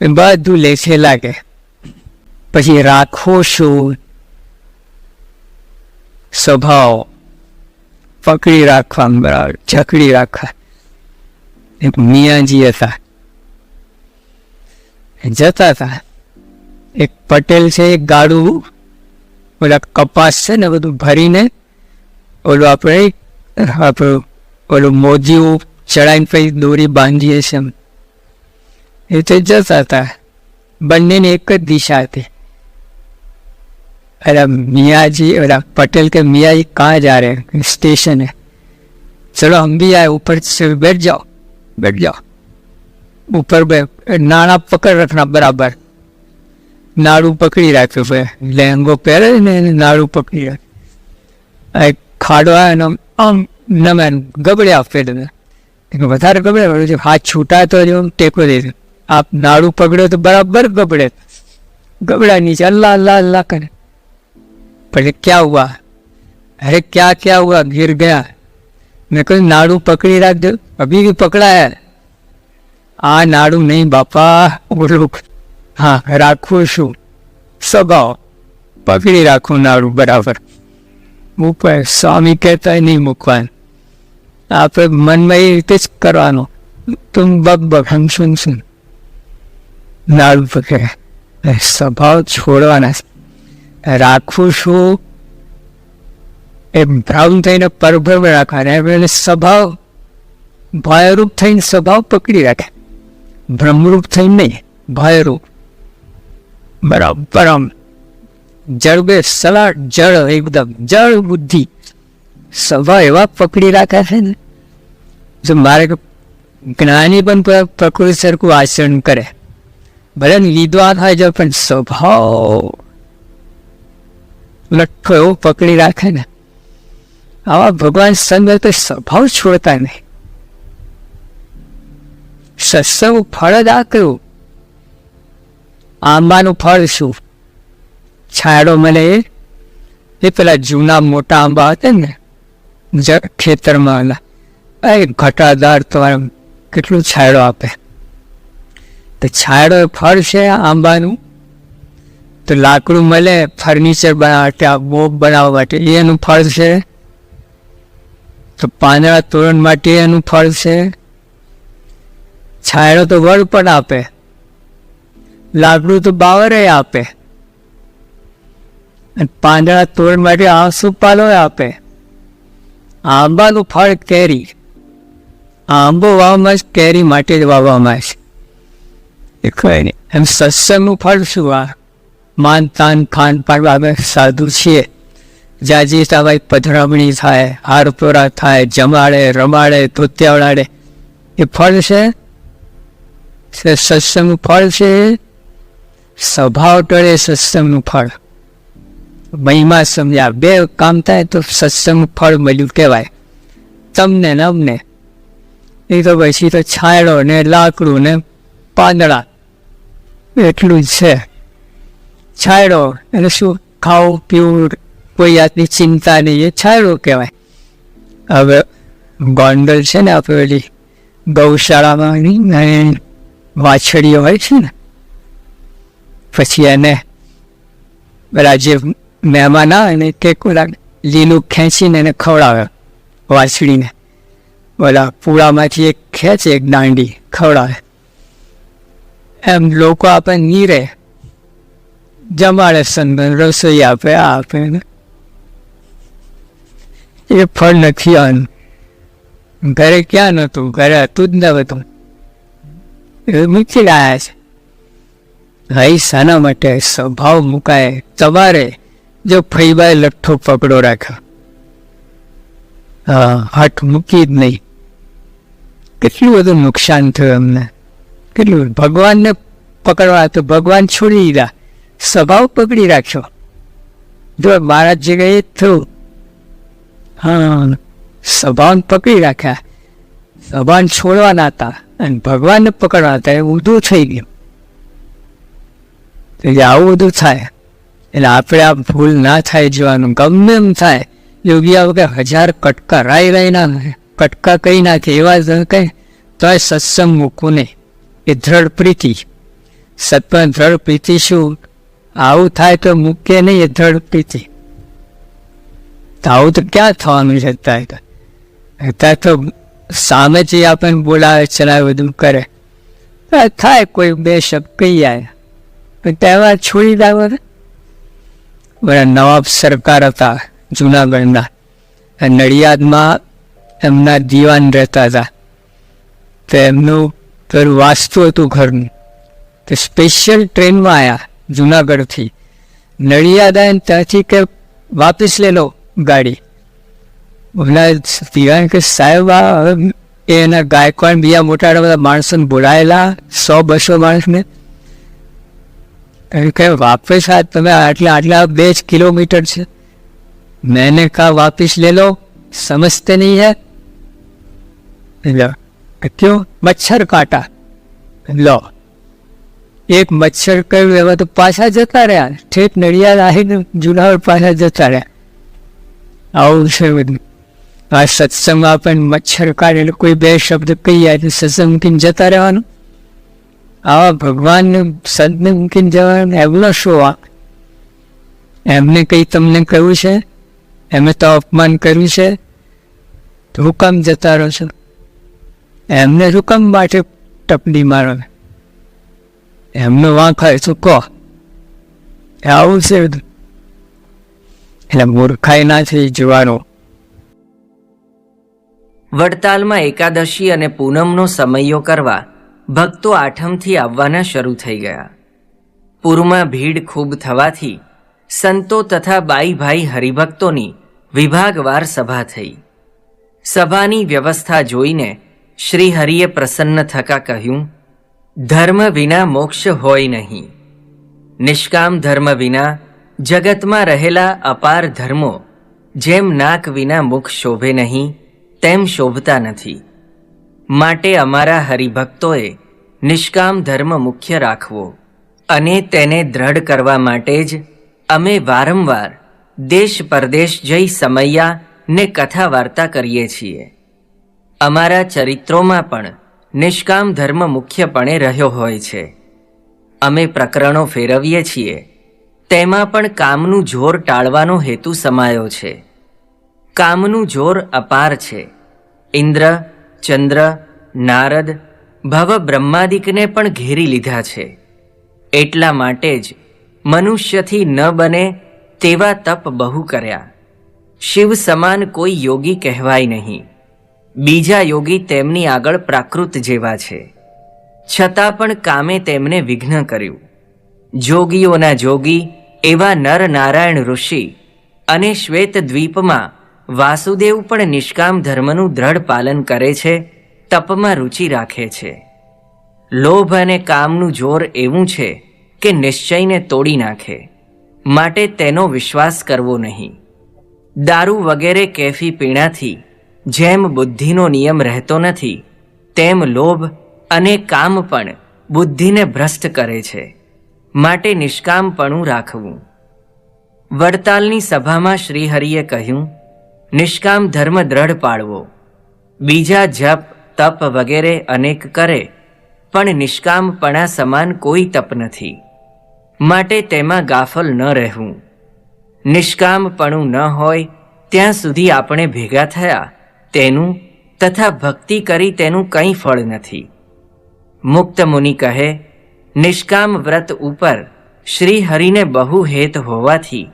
એ બધું લેશે લાગે. પછી રાખો શું? સ્વભાવ. પકડી રાખવા બરાબર. જકડી રાખવા. મિયાજી હતા. જતા હતા. એક પટેલ છે, એક ગાડું. ઓલા કપાસ છે ને બધું ભરીને, ઓલું આપણે, આપણું ઓલું મોજીયું ચડાઈને પછી દોરી બાંધીએ છે એમ એ તો જતા હતા બંનેની એક જ દિશા હતી अरे मियाँ जी और पटेल के मियाँ जी कहाँ जा रहे हैं स्टेशन है चलो हम भी आए ऊपर से बैठ जाओ बैठ जाओ ऊपर બે નાણા પકડ રાખના બરાબર નાડું પકડી રાખ્યું ભાઈ લહેંગો પહેરે ને એને નાડું પકડી રાખ આ એક ખાડો આવે ને આમ- આમ નમે ગબડ્યા ફેરને વધારે ગબડે છે હાથ છૂટા તો જો ટેકો દે દે. આપ નાડું પકડે તો બરાબર ગબડે. ગબડા નીચે અલ્લાહ અલ્લાહ અલ્લાહ કરે. પણ ક્યાં હુઆ? અરે ક્યાં ક્યાં હુઆ? ગીર ગયા. મેં કહ્યું, નાડું પકડી રાખજો. અભી બી પકડાયા. આ નાડું નહીં બાપા. ઓલું હા, રાખું શું સગાઓ પકડી રાખું નાડું, બરાબર. મૂકવાય સ્વામી કહેતા નહીં મૂકવાનું. આપણે મનમાં એ રીતે જ કરવાનું. તું બગ બગ, હમ સુન સુન. પકડે એ સ્વભાવ છોડવાના રાખું છું. એ ભ્રમ થઈને પરભ્રમ રાખવાના. એટલે સ્વભાવ ભયરૂપ થઈને સ્વભાવ પકડી રાખે. ભ્રમરૂપ થઈને નહીં, ભયરૂપ. બરાબર આમ. જળ બે સલાડ જળ એકદમ, જળ બુદ્ધિ. સ્વભાવ એવા પકડી રાખે છે ને. જો મારે જ્ઞાની પણ પ્રકૃતિ સરખું આચરણ કરે. ભલે ને વિદ્વાન થાય છે, પણ સ્વભાવ લઠ્ઠો એવો પકડી રાખે ને. આવા ભગવાન સંગ તો સ્વભાવ છોડતા નહીં. સત્સંગ ફળ જ આ કયું આંબાનું ફળ શું? છાંયડો મને એ પેલા જૂના મોટા આંબા હતા ને ખેતરમાં એ ઘટાદાર તમારે કેટલું છાંયડો આપે. તો છાયડો ફળ છે આંબાનું? તો લાકડું મળે ફર્નિચર બનાવવા માટે, આ બોબ બનાવવા માટે એનું ફળ છે? તો પાંદડા તોરણ માટે એનું ફળ છે? છાયડો તો વડ પણ આપે. લાકડું તો બાવરે આપે. અને પાંદડા તોરણ માટે આંસુ પાલો આપે. આંબાનું ફળ કેરી. આંબો વાવવામાં જ કેરી માટે જ વાવવામાં છે. એ કઈ નહીં એમ સત્સંગનું ફળ શું આ માન તાન ખાન પાન અમે સાધુ છીએ જાજી સાવાય પધરામણી થાય હારપોરા થાય જમાડે રમાડે ધોત્યાવડાડે એ ફળ છે સત્સંગનું ફળ છે સ્વભાવ ટળે સત્સંગનું ફળ મહિમા સમજ્યા બે કામ થાય તો સત્સંગ ફળ મળ્યું કહેવાય તમને ને અમને એ તો પછી તો છાંયડો ને લાકડું ને પાંદડા એટલું જ છે છાંયડો એટલે શું ખાવું પીવું કોઈ જાતની ચિંતા નહીં એ છાંયડો કહેવાય હવે ગોંડલ છે ને આપણે પેલી ગૌશાળામાં વાછડીઓ હોય છે ને પછી એને પેલા જે મહેમાન આવે ને તે ઓલા લીલું ખેંચીને એને ખવડાવે વાછડીને ઓલા પૂળામાંથી એક ખેંચે એક દાંડી ખવડાવે એમ લોકો આપે નીરે જમાડે સંબંધ, રસોઈ આપે, આ આપે. ને એ ફળ નથી આનું. ઘરે ક્યાં નહોતું? ઘરે હતું જ ન હતું એ મૂકી રહ્યા છે. ભાઈ, શાના માટે સ્વભાવ મુકાય. તમારે જો ફઈબાએ લઠ્ઠો પકડો રાખ્યો. હા, હાથ મૂકી જ નહીં. કેટલું બધું નુકસાન થયું અમને કેટલું? ભગવાનને પકડવા તો ભગવાન છોડી દીધા. સ્વભાવ પકડી રાખ્યો. જો મારા જે એ થયું હા સ્વભાવ પકડી રાખ્યા. સ્વભાવ છોડવાના હતા અને ભગવાનને પકડવા હતા. એ ઊંધું થઈ ગયું. એટલે આવું બધું થાય, એટલે આપણે આ ભૂલ ના થાય જોવાનું ગમે એમ થાય. યોગી વગર હજાર કટકા રાઈ રાઈ ના કટકા કઈ નાખે એવા કઈ તોય સત્સંગ મૂકવું નહીં. એ દ્રઢ પ્રીતિ. સત્પન દ્રઢ પ્રીતિ શું? આવું થાય તો મૂકે નહીં એ દ્રઢ પ્રીતિ. તો આવું તો ક્યાં થવાનું છે અત્યારે તો? સામે જે આપણને બોલાવે ચલાવે બધું કરે. થાય કોઈ બે શબ્દ કહી જાય પણ તહેવાર છોડી દાવો બધા નવાબ સરકાર હતા, જૂનાગઢના. નડિયાદમાં એમના દીવાન રહેતા હતા. તો એમનું ઘર વાસ્તુ હતું ઘરનું. તો સ્પેશિયલ ટ્રેનમાં આવ્યા જુનાગઢથી. નડિયાદા એને ત્યાંથી કે વાપસ લે લો ગાડી. ઓલા પીવાય કે સાહેબ આ હવે એના ગાયકવાડ બીજા મોટા બધા માણસોને બોલાયેલા, સો બસો માણસને. એમ કે વાપસ આ તમે આટલા આટલા બે જ કિલોમીટર છે. મેને કા વાપસ લે લો, સમજતે નહીં હે. એટલે કયો મચ્છર કાટા. લો. એક મચ્છર કયું એમાં તો પાછા જતા રહ્યા. ઠેઠ નડિયાદ આવીને જુનાવર પાછા જતા રહ્યા. આવું છે બધું. આ સત્સંગમાં પણ મચ્છર કાઢે એટલે કોઈ બે શબ્દ કહીએ તો સત્સંગ મૂકીને જતા રહેવાનું. આવા ભગવાનને સંતને મૂકીને જવાનું, એમનો શું વાંક એમને કંઈ તમને કહ્યું છે? એમે તો અપમાન કર્યું છે? તો હું કામ જતા રહો છો? એમને શું કામ માટે ટપડી મારો એમનો વાંક હોય શું કહો. આવું છે એટલે મૂર્ખાઈ ના થઈ જોવાનું. વડતાલમાં એકાદશી અને પૂનમનો સમયો કરવા ભક્તો આઠમથી આવવાના શરૂ થઈ ગયા. પૂરમાં ભીડ ખૂબ થવાથી સંતો તથા બાઈભાઈ હરિભક્તોની વિભાગવાર સભા થઈ. સભાની વ્યવસ્થા જોઈને શ્રી હરિએ પ્રસન્ન થકા કહ્યું, ધર્મ વિના મોક્ષ હોય નહીં. નિષ્કામ ધર્મ વિના જગતમાં રહેલા અપાર ધર્મો જેમ નાક વિના મુખ શોભે નહીં, તેમ શોભતા નથી. માટે અમારા હરિભક્તોએ નિષ્કામ ધર્મ મુખ્ય રાખવો અને તેને દ્રઢ કરવા માટે જ અમે વારંવાર દેશ પરદેશ જઈ સમૈયા ને કથા વાર્તા કરીએ છીએ. અમારા ચરિત્રોમાં પણ નિષ્કામ ધર્મ મુખ્યપણે રહ્યો હોય છે. અમે પ્રકરણો ફેરવીએ છીએ. તેમાં પણ કામનું જોર ટાળવાનો હેતુ સમાયો છે. કામનું જોર અપાર છે. ઇન્દ્ર, ચંદ્ર, નારદ ભવ બ્રહ્માદિકને પણ ઘેરી લીધા છે. એટલા માટે જ મનુષ્યથી ન બને તેવા તપ બહુ કર્યા. શિવ સમાન કોઈ યોગી કહેવાય નહીં. બીજા યોગી તેમની આગળ પ્રાકૃત જેવા છે. છતાં પણ કામે તેમને વિઘ્ન કર્યું. જોગીઓના જોગી, એવા નર નારાયણ ઋષિ અને શ્વેત દ્વીપમાં વાસુદેવ પણ નિષ્કામ ધર્મનું દ્રઢ પાલન કરે છે, તપમાં રુચિ રાખે છે. લોભ અને કામનું જોર એવું છે કે નિશ્ચયને તોડી નાખે. માટે તેનો વિશ્વાસ કરવો નહીં. દારૂ વગેરે કેફી પીણાથી જેમ બુદ્ધિનો નિયમ રહેતો નથી, તેમ લોભ અને કામ પણ બુદ્ધિને ભ્રષ્ટ કરે છે. માટે નિષ્કામપણું રાખવું. વડતાલની સભામાં શ્રીહરિએ કહ્યું, નિષ્કામ ધર્મ દ્રઢ પાળવો. બીજા જપ, તપ વગેરે અનેક કરે, પણ નિષ્કામપણા સમાન કોઈ તપ નથી. માટે તેમાં ગાફલ ન રહેવું. નિષ્કામપણું ન હોય, ત્યાં સુધી આપણે ભેગા થયા તેનું તથા ભક્તિ કરી તેનું કંઈ ફળ નથી. મુક્ત મુનિ કહે, નિષ્કામ વ્રત ઉપર શ્રી હરિને બહુ હેત હોવાથી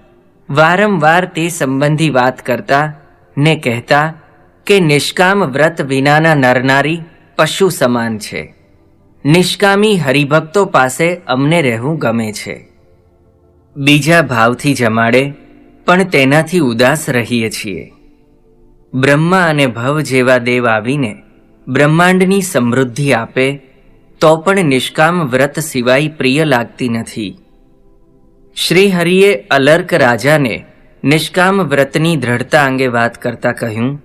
વારંવાર તે સંબંધી વાત કરતા ને કહેતા કે નિષ્કામ વ્રત વિનાના નરનારી પશુ સમાન છે. નિષ્કામી હરિભક્તો પાસે અમને રહેવું ગમે છે. બીજા ભાવથી જમાડે, પણ તેનાથી ઉદાસ રહીએ છીએ. બ્રહ્મા અને ભવ જેવા દેવ આવીને બ્રહ્માંડની સમૃદ્ધિ આપે, તો પણ નિષ્કામ વ્રત સિવાય પ્રિય લાગતી નથી. શ્રી હરિએ અલર્ક રાજાને નિષ્કામ વ્રતની દ્રઢતા અંગે વાત કરતા કહ્યું,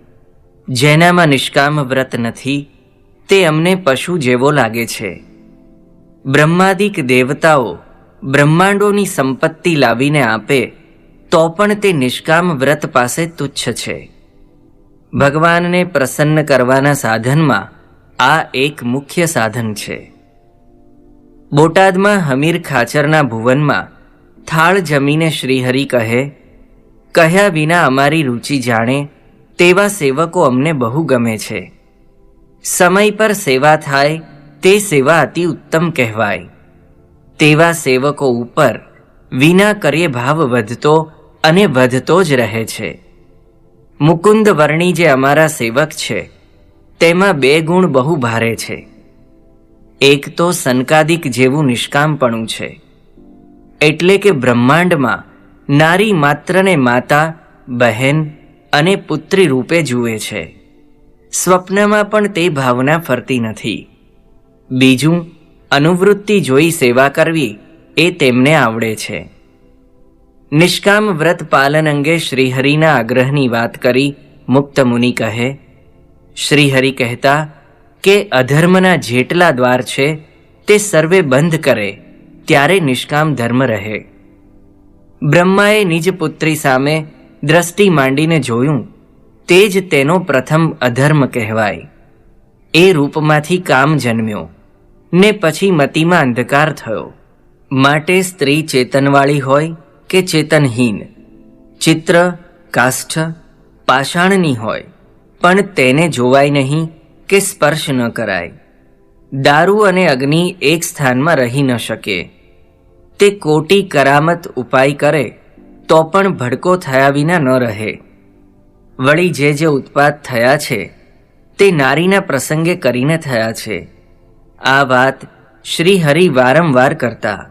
જેનામાં નિષ્કામ વ્રત નથી, તે અમને પશુ જેવો લાગે છે. બ્રહ્માદિક દેવતાઓ બ્રહ્માંડોની સંપત્તિ લાવીને આપે, તો પણ તે નિષ્કામ વ્રત પાસે તુચ્છ છે. ભગવાનને પ્રસન્ન કરવાના સાધનમાં આ એક મુખ્ય સાધન છે. બોટાદમાં હમીર ખાચરના ભુવનમાં થાળ જમીને શ્રીહરિ કહે, કહ્યા વિના અમારી રુચિ જાણે, તેવા સેવકો અમને બહુ ગમે છે. સમય પર સેવા થાય, તે સેવા અતિ ઉત્તમ કહેવાય. તેવા સેવકો ઉપર વિના કર્યે ભાવ વધતો અને વધતો જ રહે છે. મુકુંદ વર્ણી જે અમારા સેવક છે, તેમાં બે ગુણ બહુ ભારે છે. એક તો સનકાદિક જેવું નિષ્કામપણું છે. એટલે કે બ્રહ્માંડમાં નારી માત્રને માતા, બહેન અને પુત્રી રૂપે જુએ છે. સ્વપ્નમાં પણ તે ભાવના ફરતી નથી. બીજું, અનુવૃત્તિ જોઈ સેવા કરવી એ તેમને આવડે છે. નિષ્કામ વ્રત પાલન અંગે શ્રીહરિના આગ્રહની વાત કરી મુક્ત મુનિ કહે, શ્રીહરિ કહેતા કે અધર્મના જેટલા દ્વાર છે, તે સર્વે બંધ કરે, ત્યારે નિષ્કામ ધર્મ રહે. બ્રહ્માએ નિજ પુત્રી સામે દ્રષ્ટિ માંડીને જોયું, તે જ તેનો પ્રથમ અધર્મ કહેવાય. એ રૂપમાંથી કામ જન્મ્યો, ને પછી મતિમાં અંધકાર થયો. માટે સ્ત્રી ચેતનવાળી હોય કે ચેતનહીન? ચિત્ર, કાષ્ઠ, પાષાણની હોય, પણ તેને જોવાય નહીં કે સ્પર્શ ન કરાય. દારૂ અને અગ્નિ એક સ્થાનમાં રહી ન શકે. તે કોટી કરામત ઉપાય કરે, તો પણ ભડકો થયા વિના ન રહે. વળી જે જે ઉત્પાદ થયા છે, તે નારીના પ્રસંગે કરીને થયા છે. આ વાત શ્રી હરિ વારંવાર કરતા.